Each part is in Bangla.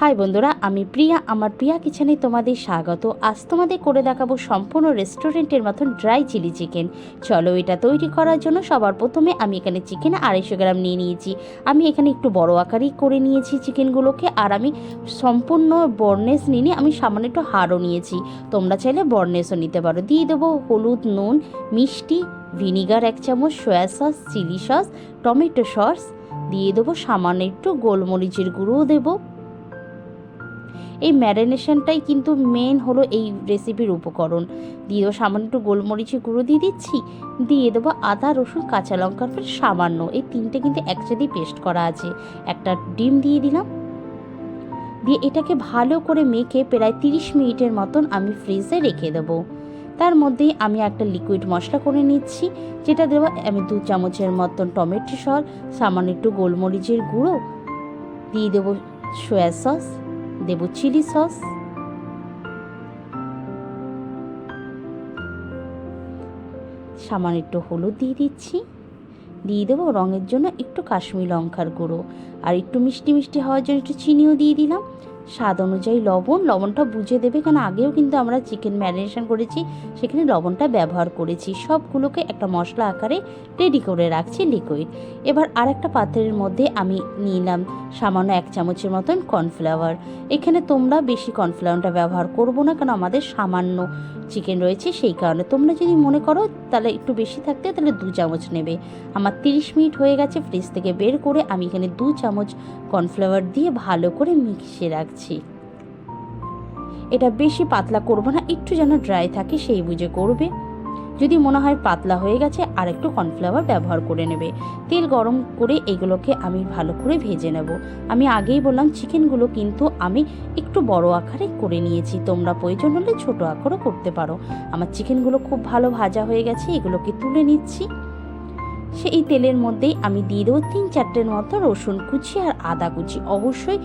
হাই বন্ধুরা, আমি প্রিয়া। আমার প্রিয়া কিচেনে তোমাদের স্বাগত। আজ তোমাদের করে দেখাবো সম্পূর্ণ রেস্টুরেন্টের মতন ড্রাই চিলি চিকেন। চলো এটা তৈরি করার জন্য সবার প্রথমে আমি এখানে চিকেন আড়াইশো গ্রাম নিয়ে নিয়েছি। আমি এখানে একটু বড় আকারই করে নিয়েছি চিকেনগুলোকে আর আমি সম্পূর্ণ বর্নেস নিয়ে আমি সামান্য একটু হাড়ও নিয়েছি। তোমরা চাইলে বর্নেসও নিতে পারো। দিয়ে দেবো হলুদ, নুন, মিষ্টি, ভিনিগার এক চামচ, soya sauce, chilli sauce, tomato sauce. দিয়ে দেবো সামান্য একটু গোলমরিচের গুঁড়োও দেবো। এই ম্যারিনেশনটাই কিন্তু মেন হলো এই রেসিপির উপকরণ। দিয়ে দেবো সামান্য একটু গোলমরিচের গুঁড়ো দিয়ে দিচ্ছি, দিয়ে দেবো আদা, রসুন, কাঁচা লঙ্কার পর সামান্য। এই তিনটে কিন্তু একসাথেই পেস্ট করা আছে। একটা ডিম দিয়ে দিলাম। দিয়ে এটাকে ভালো করে মেখে প্রায় তিরিশ মিনিটের মতন আমি ফ্রিজে রেখে দেবো। তার মধ্যেই আমি একটা লিকুইড মশলা করে নিচ্ছি, যেটা দেবো আমি দু চামচের মতন টমেটো সস, সামান্য একটু গোলমরিচের গুঁড়ো, দিয়ে দেবো সয়া সস দেব চিলি সস। সামান্য একটু হলুদ দিয়ে দিচ্ছি। দিয়ে দেবো রঙের জন্য একটু কাশ্মীর লঙ্কার গুঁড়ো। আর একটু মিষ্টি মিষ্টি হওয়ার জন্য একটু চিনিও দিয়ে দিলাম। স্বাদ অনুযায়ী লবণ, লবণটা বুঝে দেবে কেন আগেও কিন্তু আমরা চিকেন ম্যারিনেশন করেছি, সেখানে লবণটা ব্যবহার করেছি। সবগুলোকে একটা মশলা আকারে রেডি করে রাখছি লিকুইড এবার আর একটা পাত্রের মধ্যে আমি নিলাম সামান্য এক চামচের মতন কর্নফ্লাওয়ার এখানে তোমরা বেশি কর্নফ্লাওয়ারটা ব্যবহার করব না, কারণ আমাদের সামান্য চিকেন রয়েছে, সেই কারণে তোমরা যদি মনে করো তাহলে একটু বেশি থাকতে, তাহলে দু চামচ নেবে। আমার তিরিশ মিনিট হয়ে গেছে ফ্রিজ থেকে বের করে আমি এখানে দু চামচ কর্নফ্লাওয়ার দিয়ে ভালো করে মিশিয়ে রাখছি। এটা বেশি পাতলা করব না, একটু যেন ড্রাই থাকে সেই বুঝে করবে। যদি মনে হয় পাতলা হয়ে গেছে আর একটু কর্নফ্লাওয়ার ব্যবহার করে নেবে। তেল গরম করে এগুলোকে আমি ভালো করে ভেজে নেব। আমি আগেই বললাম চিকেনগুলো কিন্তু আমি একটু বড় আকারে করে নিয়েছি। তোমরা প্রয়োজন হলে ছোটো আকারও করতে পারো। আমার চিকেনগুলো খুব ভালো ভাজা হয়ে গেছে, এগুলোকে তুলে নিচ্ছি। সেই তেলের মধ্যেই আমি দিয়ে দেবো তিন চারটের মতো রসুন কুচি আর আদা কুচি। অবশ্যই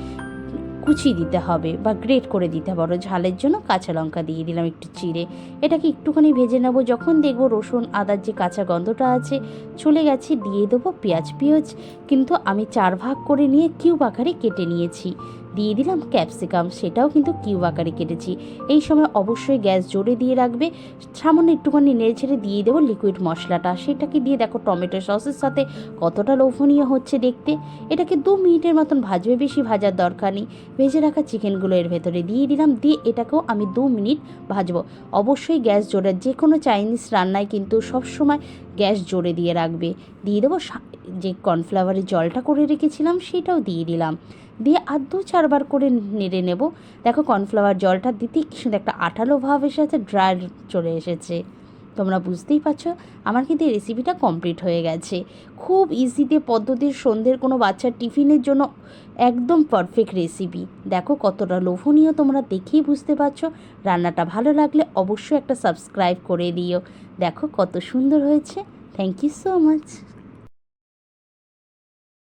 কুচি দিতে হবে বা গ্রেট করে দিতে পারো ঝালের জন্য কাঁচা লঙ্কা দিয়ে দিলাম একটু চিড়ে। এটাকে একটুখানি ভেজে নেব। যখন দেখব রসুন, আদার যে কাঁচা গন্ধটা আছে, চলে গেছে, দিয়ে দেবো পেঁয়াজ পেঁয়াজ। কিন্তু আমি চার ভাগ করে নিয়ে কিউব আকারে কেটে নিয়েছি। দিয়ে দিলাম ক্যাপসিকাম, সেটাও কিন্তু কিউব আকারে কেটেছি। এই সময় অবশ্যই গ্যাস জোরে দিয়ে রাখবে। সামান্য একটুখানি নেড়ে ছেড়ে দিয়ে দেবো লিকুইড মশলাটা। সেটাকে দিয়ে দেখো টমেটো সসের সাথে কতটা লোভনীয় হচ্ছে দেখতে। এটাকে দু মিনিটের মতন ভাজবে, বেশি ভাজার দরকার নেই। ভেজে রাখা চিকেনগুলো এর ভেতরে দিয়ে দিলাম। দিয়ে এটাকেও আমি দু মিনিট ভাজবো। অবশ্যই গ্যাস জোরে যে কোনো চাইনিজ রান্নায় কিন্তু সবসময় গ্যাস জোরে দিয়ে রাখবে। দিয়ে দেবো যে কর্নফ্লাওয়ারের জলটা করে রেখেছিলাম সেটাও দিয়ে দিলাম। দিয়ে আর দু চারবার করে নেড়ে নেব। দেখো কর্নফ্লাওয়ার জলটা দিতেই কি সুন্দর একটা আঠালো ভাব এসেছে ড্রাই চলে এসেছে। তোমরা বুঝতেই পারছ, আমার কিন্তু রেসিপিটা কমপ্লিট হয়ে গেছে। খুব ইজিতে পদ্ধতির সন্ধ্যের কোনো বাচ্চার টিফিনের জন্য একদম পারফেক্ট রেসিপি দেখো কতটা লোভনীয় তোমরা দেখেই বুঝতে পারছ। রান্নাটা ভালো লাগলে অবশ্যই একটা সাবস্ক্রাইব করে দিও। দেখো কত সুন্দর হয়েছে। Thank you so much